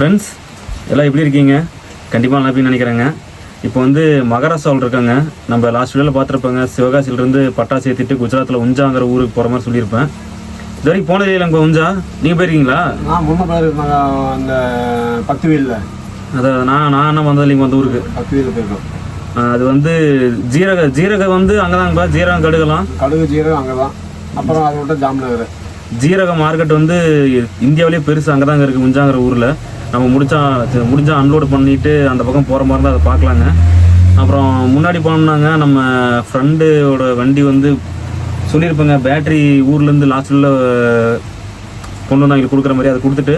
Friends எல்லாம் எப்படி இருக்கீங்க? கண்டிப்பாக நல்லா நினைக்கிறேங்க. இப்போ வந்து மகாராஷ்டிராவில் இருக்காங்க. நம்ம லாஸ்ட் வீடியோவில் பார்த்துருப்பாங்க. சிவகாசியிலேருந்து பட்டாசு ஏற்றிட்டு குஜராத்தில் உஞ்சாங்கிற ஊருக்கு போகிற மாதிரி சொல்லியிருப்பேன். இது வரைக்கும் போனதே இல்லை உஞ்சா? நீங்கள் போயிருக்கீங்களா? நான் முன்ன பேர் அந்த பத்து வீலில் அதை நான் நான் என்ன வந்தது இல்லைங்க அந்த ஊருக்கு? பத்து வீலில் போயிருக்கோம் அது வந்து ஜீரக ஜீரகம் வந்து அங்கே தாங்கப்பா ஜீரகம் கடுகலாம் கடுகு ஜீரகம் அங்கே தான் அப்புறம் அதை விட்டு ஜாம்நகர் ஜீரக மார்க்கெட் வந்து இந்தியாவிலேயே பெருசு அங்கே தாங்க இருக்குது உஞ்சாங்கிற ஊரில். நம்ம முடிச்சா சி- முடிஞ்சா அன்லோட் பண்ணிட்டு அந்த பக்கம் போகிற மாதிரி இருந்தால் அதை பார்க்கலாங்க. அப்புறம் முன்னாடி போனோம்னாங்க நம்ம ஃப்ரெண்டோட வண்டி வந்து சொல்லியிருப்பாங்க பேட்டரி ஊர்லேருந்து லாஸ்ட்டில் கொண்டு வந்து அவங்களுக்கு கொடுக்குற மாதிரி அதை கொடுத்துட்டு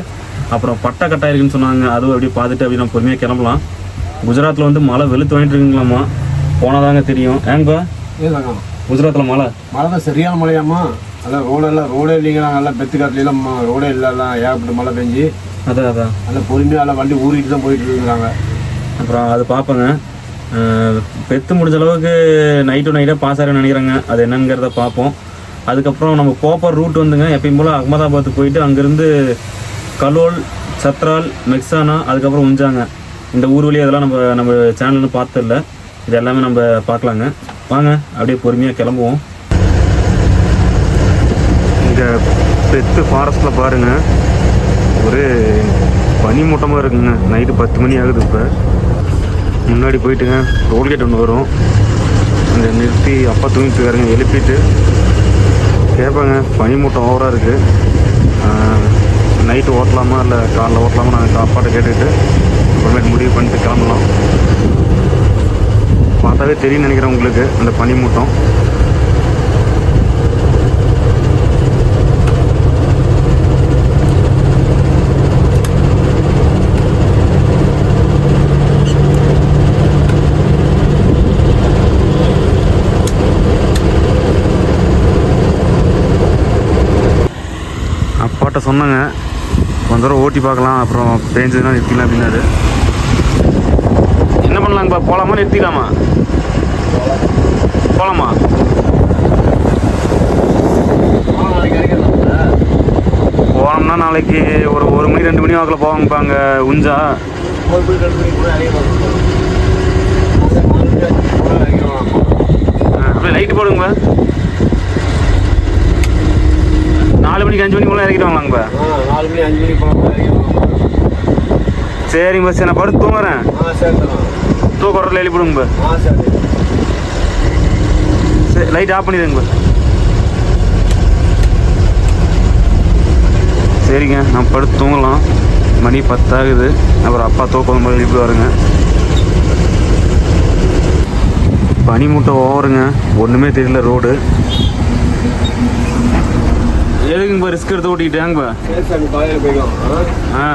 அப்புறம் பட்டை கட்டாக இருக்குன்னு சொன்னாங்க. அதுவும் அப்படியே பார்த்துட்டு அப்படியே நம்ம பொறுமையாக கிளம்பலாம். குஜராத்தில் வந்து மழை வெளுத்து வாங்கிட்டு இருக்குங்களாம்மா போனாதாங்க தெரியும். ஏங்கப்பா ஏதாங்க குஜராத்தில் மழை? மழை தான் சரியான மழையாம்மா அதான் ரோடெல்லாம் ரோடே இல்லைங்க நல்லா பெத்து காட்டுலாம் ரோடே இல்லை எல்லாம் ஏகப்பட்ட மழை பெஞ்சு. அதான் அதான். நல்லா பொறுமையாக எல்லாம் வண்டி ஊறிட்டு தான் போயிட்டு இருக்கிறாங்க. அப்புறம் அது பார்ப்பேங்க பெத்து முடிஞ்ச அளவுக்கு நைட்டு நைட்டாக பாஸ் ஆகிற நினைக்கிறேங்க. அது என்னங்கிறத பார்ப்போம் அதுக்கப்புறம் நம்ம போகிற ரூட் வந்துங்க. எப்பயும் போல் அகமதாபாத் போயிட்டு அங்கேருந்து கலோல் சத்ரால் மெக்சானா அதுக்கப்புறம் உஞ்சாங்க. இந்த ஊர் வழி அதெல்லாம் நம்ம நம்ம சேனல்னு பார்த்ததில்ல. இது எல்லாமே நம்ம பார்க்கலாங்க. வாங்க அப்படியே பொறுமையாக கிளம்புவோம். இங்கே பெத்து ஃபாரஸ்ட்டில் பாருங்கள் ஒரே பனிமூட்டமாக இருக்குங்க. நைட்டு பத்து மணி ஆகுது இப்போ. முன்னாடி போயிட்டுங்க. டோல்கேட் ஒன்று வரும். அந்த நிறுத்தி அப்பா தூங்கிட்டு இருக்காருங்க எழுப்பிட்டு. கேட்பாங்க பனிமூட்டம் ஓவராக இருக்குது நைட்டு ஓட்டலாமா இல்லை காலைல ஓட்டலாமா நாங்கள் அப்பாட்ட கேட்டுக்கிட்டு அப்புறமேட்டு முடிவு பண்ணிட்டு கிளம்பலாம். பார்த்தாவே தெரியும் நினைக்கிறேன் உங்களுக்கு அந்த பனிமூட்டம். அப்பாட்ட சொன்னாங்க. கொஞ்ச தூரம் ஓட்டி பார்க்கலாம். அப்புறம் பேஞ்சதுன்னா நிறுத்திக்கலாம் அப்படின்னாரு என்ன பண்ணலாங்கப்பா? போகலாமா நிறுத்திக்கலாமா போகலாமா போனோம்னா நாளைக்கு ஒரு ஒரு மணி ரெண்டு மணி வாக்கில் போவாங்கப்பா அங்கே உஞ்சா ஒரு மணி ரெண்டு மணிக்கு கூட இறங்கிடலாம் இறங்கிடலாம் ஆ, அப்படியே லைட்டு போடுங்கப்பா நாலு மணிக்கு அஞ்சு மணிக்குள்ள இறக்கிட்டு வாங்கலாங்கப்பா ஆ நாலு மணி அஞ்சு மணிக்கு இறங்கிடலாம் சரிங்க பஸ் நான் படுத்து தூங்குறேன். ஆ சரி தரோம் தூக்கறதுல எழுப்பி விடுங்கப்பா ஆ சரி லைட் ஆஃப் பண்ணிடுங்கப்பா சரிங்க நான் படுத்து தூங்கலாம். மணி பத்தாகுது. அப்புறம் அப்பா தூக்கம் போது எழுப்பி வருங்க பனி மூட்டை ஓவருங்க. ஒன்றுமே தெரியல ரோடு எதுக்குங்கப்பா ரிஸ்க் எடுத்து ஓட்டிக்கிட்டேங்கப்பா ஆ. ஆ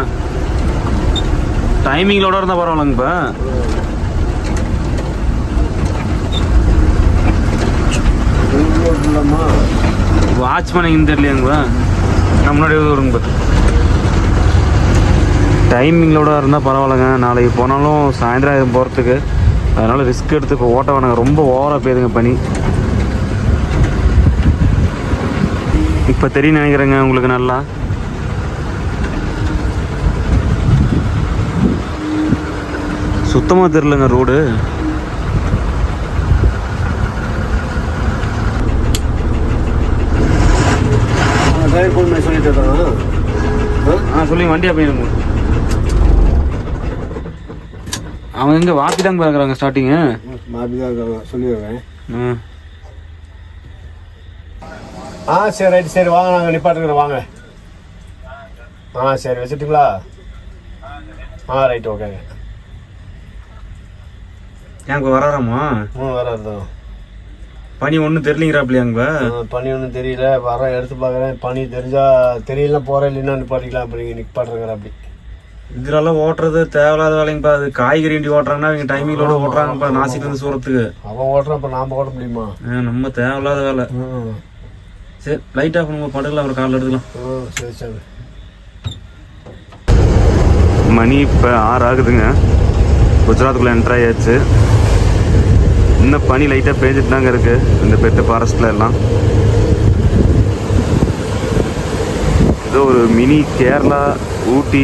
டைமிங்களோட இருந்தால் பரவாயில்லங்கப்பா வாட்ச்மேன் எங்கே தெரியலையாங்கப்பா நான் முன்னாடி வருங்கப்பா டைமிங்களோட இருந்தால் பரவாயில்லங்க. நாளைக்கு போனாலும் சாயந்தரம் ஆயிரம் போகிறதுக்கு அதனால் ரிஸ்க் எடுத்து இப்போ ஓட்ட வேணாங்க. ரொம்ப ஓவராக போயிருங்க பனி. இப்போ தெரியும் நினைக்கிறேங்க உங்களுக்கு நல்லா. சுத்தமாக தெரிலங்க ரோடு சொல்லிட்டு ஆ? சொல்லுங்க வண்டி அப்படிங்க அவன் எங்கே வாக்கிட்டாங்க பார்க்குறாங்க ஸ்டார்டிங்கு மாபி தான் சொல்லிடுறேன். ம் ஆ சரி ரைட் சரி வாங்க நாங்கள் நிப்பாட்டுக்கிறோம் வாங்க. ஆ சரி வச்சுட்டுங்களா? ஆ ரைட் ஓகேங்க. ஏங்க வராராமா? ம் வர இருந்தோம் பனி ஒன்றும் தெரியலிங்கிறாப்லையாங்க பனி ஒன்றும் தெரியல. வர எடுத்து பார்க்குறேன். பனி தெரிஞ்சா தெரியல போகிறேன் இல்லைன்னா நிப்பாட்டிக்கலாம் அப்படிங்க நிப்பாட்டுறேங்கிற அப்படி. இதுலலாம் ஓட்டுறது தேவையில்லாத வேலைங்கப்பா. அது காய்கறி வண்டி ஓட்டுறாங்கன்னா அவங்க டைமிங்கோட ஓட்டுறாங்கப்பா நாசிக்கு வந்து சூரத்துக்கு. அவன் ஓட்டுறான் இப்போ நாம் ஓட்ட முடியுமா? நம்ம தேவையில்லாத வேலை. சரி லைட் ஆஃப் நம்ம படுக்கலாம் ஒரு காலில் எடுத்துக்கலாம். ம் சரி சரி. மணி இப்போ ஆறு ஆகுதுங்க. குஜராத்துக்குள்ளே என்ட்ரு ஆயாச்சு. இன்னும் பனி லைட்டாக பேஞ்சிட்டு தாங்க இருக்கு. இந்த பெட்டு ஃபாரஸ்ட்டில் எல்லாம். ஏதோ ஒரு மினி கேரளா ஊட்டி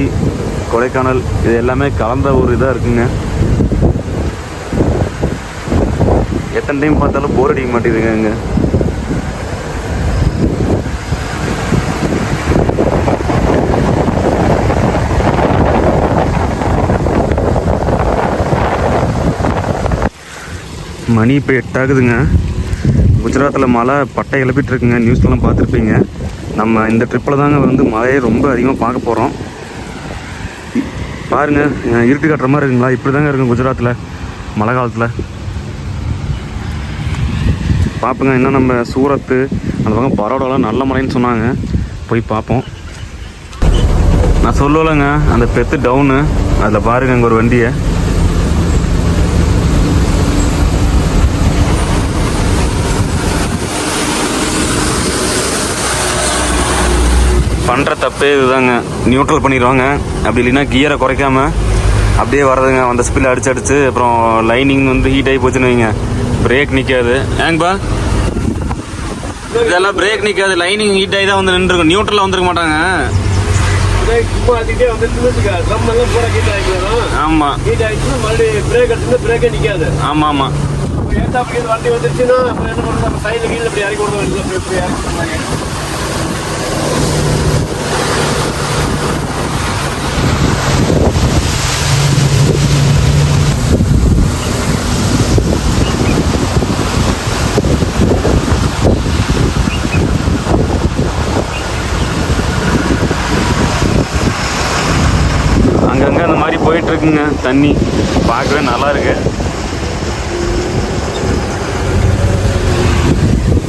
கொடைக்கானல் இது எல்லாமே கலந்த ஒரு இதாக இருக்குங்க. எத்தனை டைம் பார்த்தாலும் போர் அடிக்க மாட்டேங்குதுங்க மணி இப்போ எட்டாகுதுங்க. குஜராத்தில் மழை பட்டை கிளப்பிட்டு இருக்குங்க நியூஸ்லாம் பார்த்துருப்பீங்க. நம்ம இந்த ட்ரிப்பில் தாங்க வந்து மழையை ரொம்ப அதிகமாக பார்க்க போகிறோம் பாருங்க இருட்டு கட்டுற மாதிரி இருக்குங்களா? இப்படி தாங்க இருக்கும் குஜராத்தில் மழை காலத்தில். பார்ப்போங்க இன்னும் நம்ம சூரத்து அந்த பக்கம் பரோடாலாம் நல்ல மழைன்னு சொன்னாங்க. போய் பார்ப்போம் நான் சொல்லலைங்க அந்த பெத்து டவுனு அதில் பாருங்க அங்கே ஒரு வண்டியை. பண்ணுற தப்பே இதுதாங்க. நியூட்ரல் பண்ணிடுவாங்க. அப்படி இல்லைன்னா கியரை குறைக்காம அப்படியே வர்றதுங்க. அந்த ஸ்பில் அடிச்சு அடிச்சு அப்புறம் லைனிங் வந்து ஹீட் ஆகி போச்சுன்னு வைங்க. பிரேக் நிற்காது ஏங்கப்பா இதெல்லாம் பிரேக் நிற்காது லைனிங் ஹீட் ஆகி தான் வந்து நின்றுருக்கும். நியூட்ரலில் வந்துருக்க மாட்டாங்க. ஆமாம் ஆமாம் ஆமாம் வண்டி வந்துருச்சுன்னா சைடில் கீழே இப்படி இறக்கி விடுவோம் இல்லை இப்படி இப்படி இறக்கி விடுவாங்க. அங்கங்கே அந்த மாதிரி போயிட்டு இருக்குங்க தண்ணி. பார்க்கவே நல்லா இருக்கு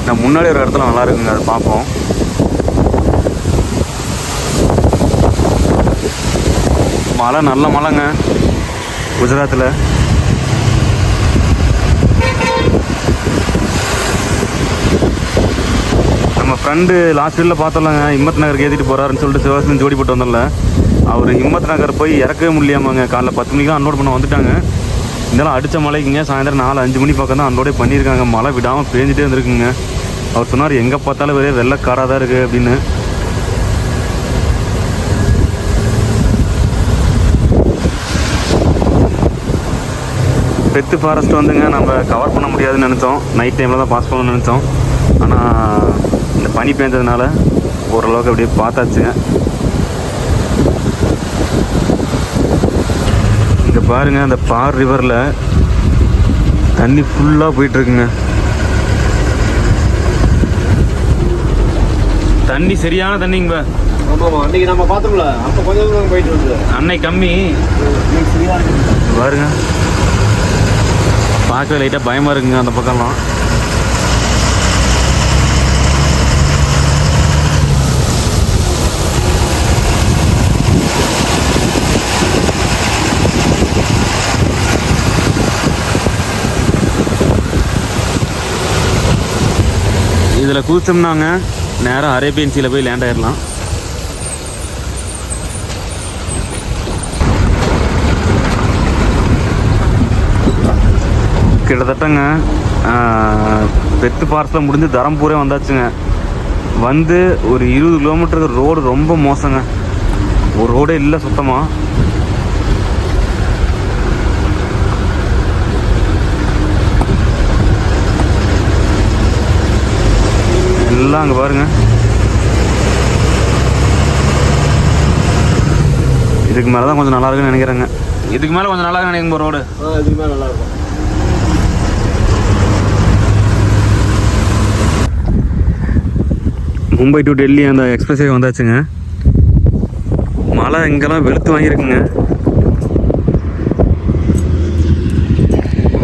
நான் முன்னாடி ஒரு இடத்துல நல்லா இருக்குங்க அதை பார்ப்போம். மழை நல்ல மழைங்க. குஜராத்தில். ஃப்ரெண்டு லாஸ்ட் வீட்டில் பார்த்தோம்லங்க ஹிம்மத் நகருக்கு ஏற்றிட்டு போகிறாருன்னு சொல்லிட்டு சிவாசன் ஜோடி போட்டு வந்தோம்ல. அவர் ஹிம்மத் நகர் போய் இறக்கவே முடியாமாங்க காலைல பத்து மணிக்கு அன்லோட் பண்ண வந்துட்டாங்க. இருந்தாலும் அடித்த மழைக்குங்க சாயந்தரம் நாலு அஞ்சு மணி பக்கம் தான் அன்லோடே பண்ணியிருக்காங்க. மழை விடாமல் பேஞ்சிட்டே இருந்திருக்குங்க. அவர் சொன்னார் எங்கே பார்த்தாலும் ஒரே வெள்ளக்காராக தான் இருக்குது அப்படின்னு. பெத்து ஃபாரஸ்ட் வந்துங்க. நம்ம கவர் பண்ண முடியாதுன்னு நினச்சோம். நைட் டைமில் தான் பாஸ் பண்ணணும்னு நினச்சோம். ஆனால் பனி பேஞ்சதுனால ஓரளவுக்கு அப்படியே பார்த்தாச்சுங்க இங்கே பாருங்க அந்த பார் ரிவரில் தண்ணி ஃபுல்லாக போயிட்டுருக்குங்க. தண்ணி சரியான தண்ணிங்க அன்னைக்கு நம்ம பார்த்தோம்ல அப்போ கொஞ்சம் போயிட்டு இருந்தது அன்னை கம்மி. பாருங்க. பார்க்கவே லைட்டாக பயமாக இருக்குங்க அந்த பக்கம்லாம். இதில் குதித்தோம்னாங்க நேராக அரேபியன் சீல போய் லேண்ட் ஆயிடலாம் கிட்டத்தட்டங்க பெத்து பார்சல் முடிஞ்சு தரம்பூரே வந்தாச்சுங்க. வந்து ஒரு இருபது கிலோமீட்டருக்கு ரோடு ரொம்ப மோசங்க. ஒரு ரோடே இல்லை சுத்தமாக எல்லாம் அங்கே பாருங்க. இதுக்கு மேலே தான் கொஞ்சம் நல்லா இருக்குன்னு நினைக்கிறேங்க. இதுக்கு மேலே கொஞ்சம் நல்லா இருக்குன்னு நினைக்கிறேன் ரோடு. ஆ இதுவுமே நல்லா இருக்கும். மும்பை டு டெல்லி அந்த எக்ஸ்பிரஸ்வே வந்தாச்சுங்க. மழை இங்கெல்லாம் வெளுத்து வாங்கியிருக்குங்க.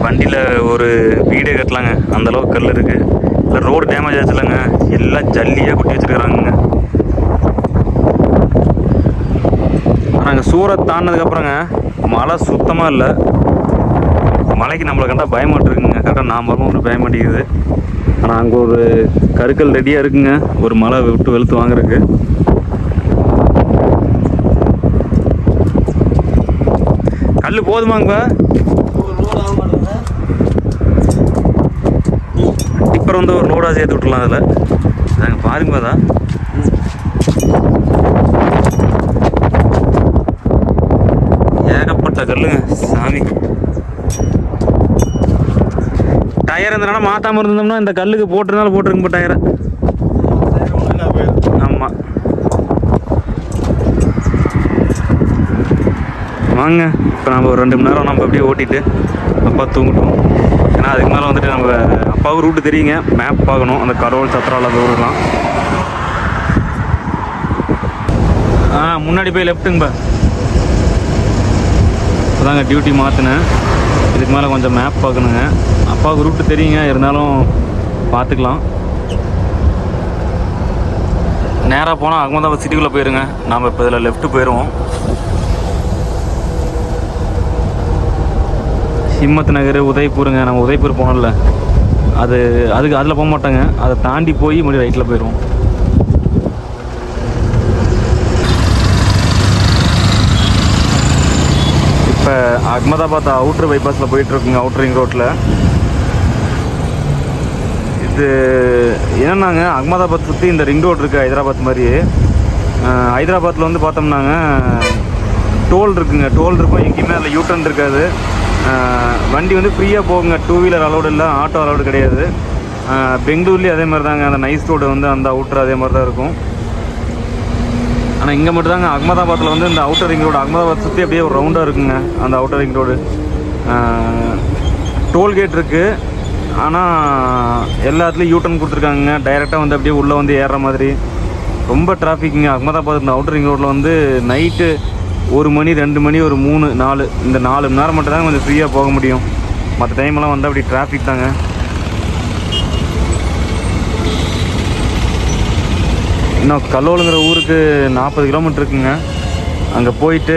வண்டியில் ஒரு வீடே கட்டலாங்க. அந்த அளவுக்கு கல் இருக்கு. இல்லை ரோடு டேமேஜ் ஆச்சு இல்லைங்க எல்லாம் ஜல்லியாக கொட்டி வச்சுருக்குறாங்க. நாங்கள் சூரை தாண்டினதுக்கப்புறங்க மழை சுத்தமாக இல்லை. மலைக்கு நம்மளை கண்டா பயமாட்டிருக்குங்க. கரெக்டாக நாம் வரவும் ஒரு பயம் ஆனால் அங்கே ஒரு கருக்கல் ரெடியாக இருக்குங்க. ஒரு மலை விட்டு வெளுத்து வாங்குறதுக்கு. கல் போதுமாங்க டிப்பர் வந்து ஒரு லோடாக சேர்த்து விட்டுலாம் அதில். பாருங்க தான் ஏகப்பட்ட கல்லுங்க சாமி. டயர் இருந்தனால மாத்தாம இருந்தோம்னா இந்த கல்லுக்கு போட்டிருந்தாலும் போட்டிருங்க டயரை. ஆமா. வாங்க இப்போ நம்ம ஒரு ரெண்டு மணி நேரம் நம்ம அப்படியே ஓட்டிட்டு அப்பா தூங்கட்டும். ஏன்னா அதுக்கு மேலே வந்துட்டு நம்ம அப்பாவுக்கு ரூட்டு தெரியுங்க. மேப் பார்க்கணும். அந்த கடவுள் சத்ரால அந்த ஊருலாம் ஆ முன்னாடி போய் லெஃப்ட்டுங்கப்பா அதாங்க டியூட்டி மாற்றினேன் இதுக்கு மேலே கொஞ்சம் மேப் பார்க்கணுங்க. அப்பாவுக்கு ரூட்டு தெரியுங்க. இருந்தாலும் பார்த்துக்கலாம். நேராக போனால் அகமதாபாத் சிட்டிக்குள்ளே போயிருங்க. நாம் இப்போ இதில் லெஃப்ட்டு போயிடுவோம் ஹிம்மத் நகர் உதய்பூருங்க. நம்ம உதய்பூர் போனோம்ல. அது அதுக்கு அதில் போக மாட்டாங்க. அதை தாண்டி போய் மறுபடியும் ரைட்டில் போயிடுவோம் இப்போ அகமதாபாத் அவுட்ரு பைபாஸில் போயிட்டுருக்குங்க அவுட்ரிங் ரோட்டில் இது என்னன்னாங்க அகமதாபாத் சுற்றி இந்த ரிங் ரோடு இருக்குது ஹைதராபாத் மாதிரியே. ஹைதராபாத்தில் வந்து பார்த்தோம்னாங்க டோல் இருக்குங்க. டோல் இருக்கும். எங்கேயுமே அதில் யூட்டன் இருக்காது. வண்டி வந்து ஃப்ரீயாக போகுங்க. டூ வீலர் அலௌடு இல்லை ஆட்டோ அலௌடு கிடையாது. பெங்களூர்லேயும் அதே மாதிரி தாங்க. அந்த நைஸ் ரோடு வந்து அந்த அவுட்ரு அதே மாதிரி தான் இருக்கும். ஆனால் இங்கே மட்டும் தாங்க. அகமதாபாத்தில் வந்து இந்த அவுட்டர் ரிங் ரோடு அகமதாபாத் சுற்றி அப்படியே ஒரு ரவுண்டாக இருக்குங்க. அந்த அவுட்டர் ரிங் ரோடு டோல்கேட் இருக்குது ஆனால் எல்லாத்துலேயும் யூட்டன் கொடுத்துருக்காங்க டைரெக்டாக வந்து அப்படியே உள்ளே வந்து ஏறுற மாதிரி. ரொம்ப டிராஃபிக்குங்க அகமதாபாத் இந்த அவுட்டர் ரிங் ரோட்டில் வந்து நைட்டு ஒரு மணி ரெண்டு மணி ஒரு மூணு நாலு இந்த நாலு மணி நேரம் மட்டும் தான் கொஞ்சம் ஃப்ரீயாக போக முடியும். மற்ற டைம்லாம் வந்து அப்படி டிராஃபிக் தாங்க. இன்னும் கல்லோலுங்கிற ஊருக்கு நாற்பது கிலோமீட்டர் இருக்குங்க. அங்கே போயிட்டு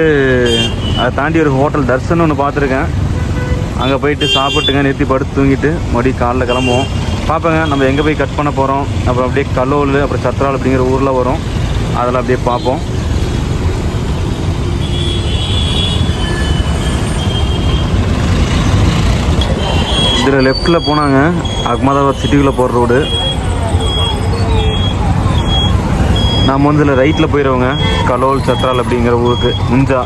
அதை தாண்டி ஒரு ஹோட்டல் தர்சன் ஒன்று பார்த்துருக்கேன். அங்கே போயிட்டு சாப்பிட்டுங்க நிறுத்தி படுத்து தூங்கிட்டு மறுபடியும் காலைல கிளம்புவோம். பார்ப்பேங்க நம்ம எங்கே போய் கட் பண்ண போகிறோம் அப்புறம் அப்படியே கல்லோல் அப்புறம் சத்ரால் அப்படிங்கிற ஊரில் வரும். அதெல்லாம் அப்படியே பார்ப்போம். இதில் லெஃப்ட்டில் போனாங்க. அகமதாபாத் சிட்டிக்குள்ளே போகிற ரோடு நாம் வந்து இதில் ரைட்டில் போயிடுவோங்க கலோல் சத்ரால் அப்படிங்கிற ஊருக்கு. முஞ்சா.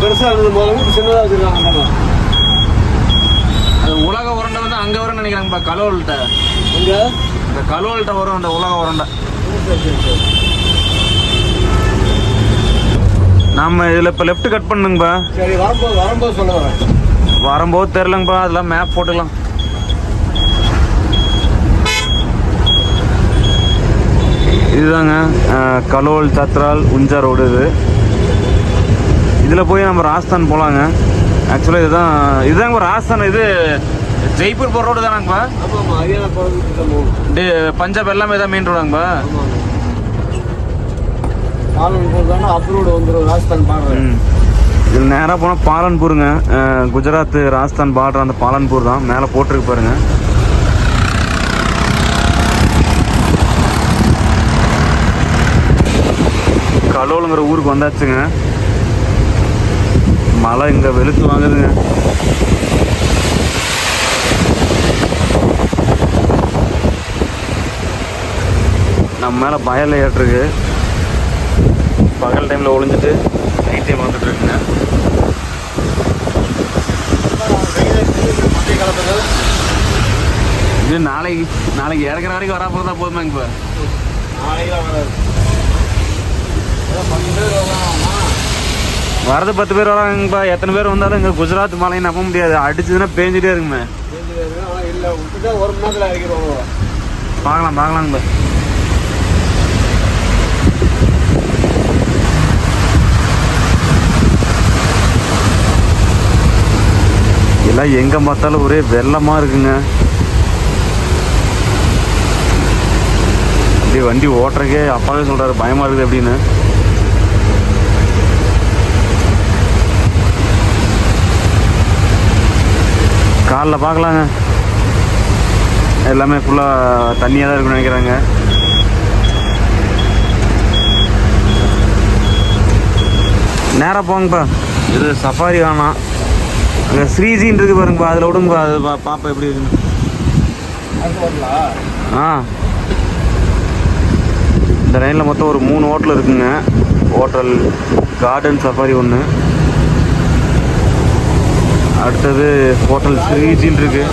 பெருசாக இருந்தது போது சின்னதாக வச்சுருக்காங்க. அது உலக உருண்டை வந்து அங்கே வரும்னு நினைக்கிறாங்கப்பா கலோல்கிட்ட இங்கே இந்த கலோல்கிட்ட வரும் அந்த உலக உருண்டை. நம்ம இதில் இப்போ லெஃப்ட் கட் பண்ணுங்கப்பா. சரி வரும்போது வரும்போது சொல்ல வரேன். வரும்போது தெரிலங்கப்பா அதெல்லாம் மேப் போட்டுக்கலாம். இதுதாங்க கலோல் சத்ரால் உஞ்சா ரோடு இது. இதில் போய் நம்ம ராஜஸ்தான் போகலாங்க ஆக்சுவலாக இதுதான் இதுதாங்க ராஜஸ்தான் இது ஜெய்ப்பூர் போகிற ரோடு தானாங்கப்பா தான் பஞ்சாப் எல்லாமே தான் மெயின் ரோடாங்கப்பா ஆமாம் ஆமாம் பாலன் போகிறதானா அப்ரூவ்டு வந்துடும் ராஜஸ்தான் ம். இதில் நேராக போனால் பாலன்பூருங்க. குஜராத் ராஜஸ்தான் பார்டர் அந்த பாலன்பூர் தான். மேலே போட்டிருக்கு பாருங்க. கலோலுங்கிற ஊருக்கு வந்தாச்சுங்க. மழை இங்கே வெளுத்து வாங்குதுங்க. நம்ம மேலே பயல் ஏற்றுருக்கு பகல் டைமில் ஒளிஞ்சிட்டு நைட் டைம் வந்துட்டு இருக்குங்க மத்திய காலத்தில் இது நாளைக்கு நாளைக்கு இறக்குற வரைக்கும் வரா போகிறதா போதுமாங்க இப்போ வராது பத்து பேர் வராங்கப்பா எத்தனை பேர் வந்தாலும் இங்கே குஜராத் மழையை நம்ப முடியாது. அடிச்சதுன்னா பேஞ்சிட்டே இருக்குமே. பார்க்கலாம் பார்க்கலாங்கப்பா எல்லாம் எங்கே பார்த்தாலும் ஒரே வெள்ளமாக இருக்குங்க. அப்படியே வண்டி ஓட்டுறக்கே அப்பாவே சொல்கிறாரு பயமாக இருக்குது அப்படின்னு. காலைல பார்க்கலாங்க. எல்லாமே ஃபுல்லாக தண்ணியாக தான் இருக்குன்னு நினைக்கிறாங்க. நேராக போங்கப்பா. இது சஃபாரி வேணாம் அங்கே ஸ்ரீஜின்னு இருக்கு பாருங்கப்பா அதில் விடுங்கப்பா அது பா பாப்பா எப்படி இருக்குன்னு. ஆ. இந்த லைனில் மொத்தம் ஒரு மூணு ஹோட்டல் இருக்குங்க. ஹோட்டல் கார்டன் சஃபாரி ஒன்று அடுத்தது ஹோட்டல் ஸ்ரீஜின்னு இருக்கு.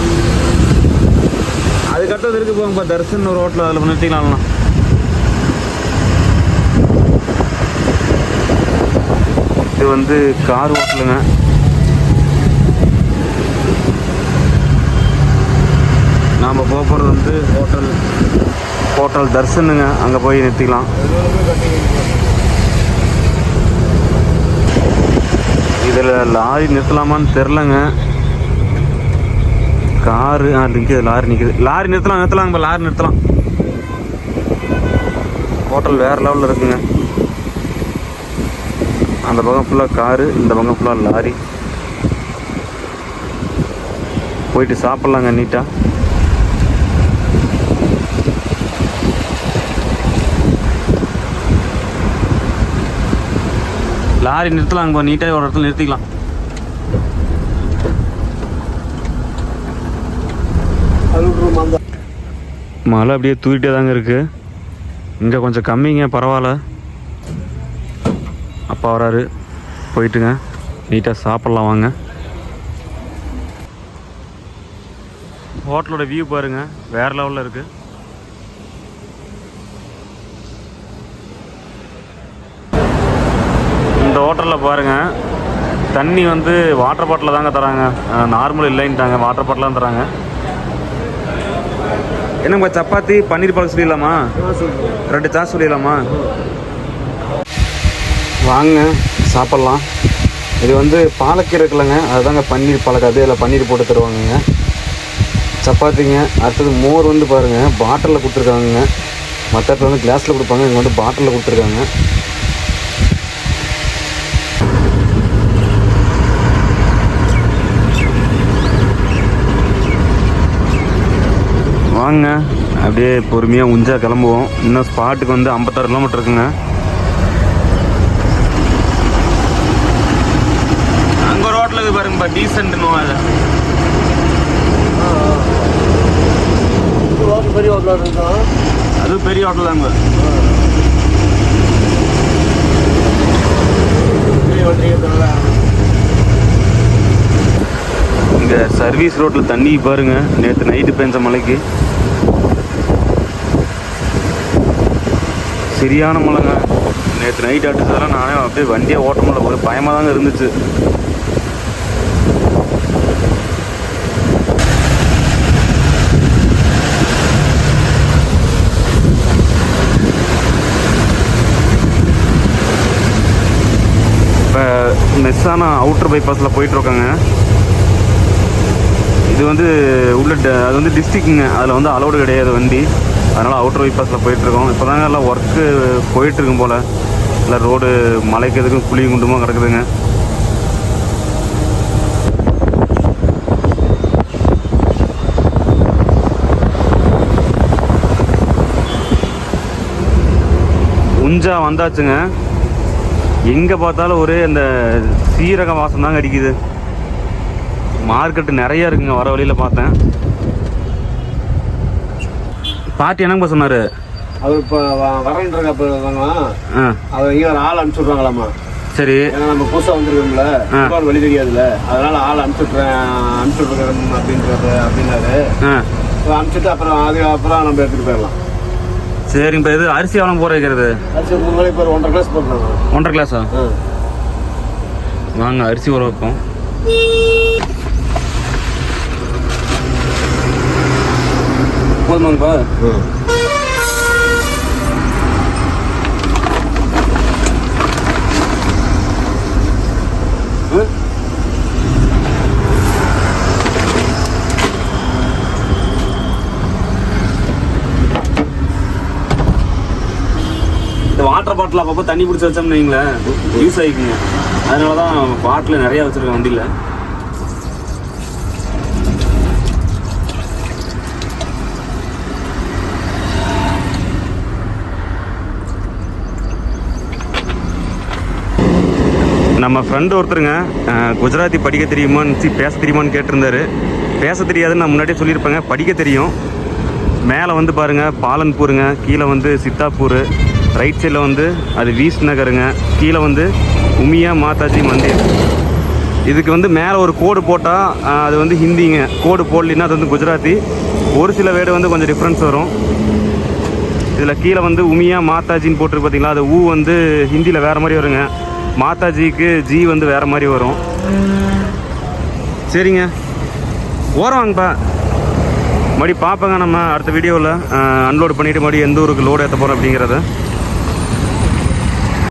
அதுக்கடுத்தது இருக்கு போங்கப்பா தர்சன் ஒரு ஹோட்டல் அதில் நிறுத்திக்கலாம்லாம் இது வந்து கார் ஹோட்டலுங்க நாம் போக போகிறது வந்து ஹோட்டல் ஹோட்டல் தர்சனுங்க அங்கே போய் நிறுத்திக்கலாம். இதில் லாரி நிறுத்தலாமான்னு தெரிலங்க காரு ஆ நிற்கிது லாரி நிற்கிது லாரி நிறுத்தலாம் நிறுத்தலாங்க லாரி நிறுத்தலாம். ஹோட்டல் வேறு லெவலில் இருக்குங்க. அந்த பக்கம் ஃபுல்லாக காரு இந்த பக்கம் ஃபுல்லாக லாரி. போயிட்டு சாப்பிட்லாங்க நீட்டாக லாரி நிறுத்தலாம் அங்கே நீட்டாக ஒரு இடத்துல நிறுத்திக்கலாம். மழை அப்படியே தூக்கிட்டே தாங்க இருக்குது இங்கே கொஞ்சம் கம்மிங்க பரவாயில்ல. அப்பா வராரு. போயிட்டுங்க. நீட்டாக சாப்பிட்லாம் வாங்க. ஹோட்டலோட வியூ பாருங்க. வேறு லெவலில் இருக்குது ஹோட்டலில் பாருங்க. தண்ணி வந்து வாட்டர் பாட்டில் தாங்க தராங்க. நார்மல் இல்லைன்ட்டாங்க. வாட்டர் பாட்டில் தான் தராங்க. என்னங்க சப்பாத்தி பன்னீர் பால் சொல்லிடலாமா? ரெண்டு சாஸ் சொல்லிடலாமா? வாங்க சாப்பிட்லாம். இது வந்து பாலக்கீரை இருக்குல்லங்க. அதுதாங்க பன்னீர் பாலக்கு. அது இல்லை பன்னீர் போட்டு தருவாங்கங்க. சப்பாத்திங்க அடுத்தது மோர் வந்து பாருங்கள் பாட்டிலில் கொடுத்துருக்காங்கங்க. மற்ற இடத்துல வந்து கிளாஸில் கொடுப்பாங்க. இங்கே வந்து பாட்டிலில் கொடுத்துருக்காங்க. வாங்க. அப்படியே பொறுமையாக உஞ்சா கிளம்புவோம். இன்னும் ஸ்பாட்டுக்கு வந்து ஐம்பத்தாறு கிலோமீட்டர் இருக்குங்க. அங்கே ஹோட்டல் இது பாருங்கப்பா டீசென்ட்னு அது பெரிய ஹோட்டலாக அது பெரிய ஹோட்டல் தாங்க இங்கே சர்வீஸ் ரோட்டில் தண்ணி பாருங்க. நேற்று நைட்டு பெஞ்ச மழைக்கு சரியான மழைங்க நேற்று நைட் அடிச்சதெல்லாம் நானே அப்படியே வண்டியை ஓட்ட முடியல ஒரு பயமாக தாங்க இருந்துச்சு. இப்போ மெஸ்ஸான அவுட்டர் பைபாஸில் போயிட்டுருக்காங்க இது வந்து உள்ள ட- அது வந்து டிஸ்ட்ரிக்ட்டுங்க அதில் வந்து அலௌடு கிடையாது வண்டி. அதனால் அவுட்டர் பைபாஸில் போயிட்டுருக்கோம். இப்போ தாங்க எல்லாம் ஒர்க்கு போயிட்டுருக்கும் போல். இல்லை ரோடு மலைக்கு எதுக்கும் குழி குண்டுமாக கிடக்குதுங்க. உஞ்சா வந்தாச்சுங்க. எங்கே பார்த்தாலும் ஒரே அந்த சீரக வாசம் தாங்க அடிக்குது. மார்க்கெட்டு நிறைய இருக்குங்க வர வழியில் பார்த்தேன். பாட்டி என்னங்க சொன்னார்? அவர் இப்போ ஆ. அவர் இங்கே ஆள் அனுப்பிச்சு விட்றாங்களாமா சரி. ஏன்னா நம்ம புதுசாக வந்துருக்கோம்ல. ஒரு வழி தெரியாதுல்ல. அதனால ஆள் அனுப்பிச்சுட்றேன் அனுப்பிச்சுட்ருக்கேன் அப்படின்றது அப்படின்னாரு. அனுப்பிச்சிட்டு அப்புறம் அதுக்கப்புறம் நம்ம எடுத்துகிட்டு போயிடலாம். சரிங்க இப்போ இது அரிசி எவ்வளோ போற வைக்கிறது? மூணு நாளைக்கு இப்போ ஒரு ஒன்றரை கிளாஸ் போட்டுருங்க ஒன்றரை கிளாஸா? வாங்க அரிசி ஊற வைப்போம். போதுமாங்கப்பா இந்த வாட்டர் பாட்டில் அப்பப்போ தண்ணி பிடிச்சி வச்சோம்னு வைங்களேன் யூஸ் ஆகிக்குங்க அதனால தான் பாட்டில் நிறையா வச்சுருக்கேன் வண்டியில். நம்ம ஃப்ரெண்டு ஒருத்தருங்க குஜராத்தி படிக்க தெரியுமான்னு பேச தெரியுமான்னு கேட்டிருந்தாரு. பேச தெரியாதுன்னு நான் முன்னாடியே சொல்லியிருப்பேங்க படிக்க தெரியும். மேலே வந்து பாருங்கள் பாலன்பூருங்க கீழே வந்து சித்தாப்பூர் ரைட் சைடில் வந்து அது வீஸ் நகருங்க கீழே வந்து உமியா மாதாஜி மந்திர். இதுக்கு வந்து மேலே ஒரு கோடு போட்டால் அது வந்து ஹிந்திங்க. கோடு போடலின்னா அது வந்து குஜராத்தி. ஒரு சில வேர்டு வந்து கொஞ்சம் டிஃப்ரென்ஸ் வரும். இதில் கீழே வந்து உமியா மாதாஜின்னு போட்டிருக்கு பார்த்தீங்களா அது ஊ வந்து ஹிந்தியில் வேறு மாதிரி வருங்க. மாதாஜிக்கு ஜி வந்து வேறு மாதிரி வரும். சரிங்க. ஓரம் வாங்கப்பா மறுபடி பார்ப்போங்க நம்ம அடுத்த வீடியோவில். அன்லோடு பண்ணிவிட்டு மறுபடியும் எந்த ஊருக்கு லோடு ஏற்ற போகிறோம் அப்படிங்கிறத.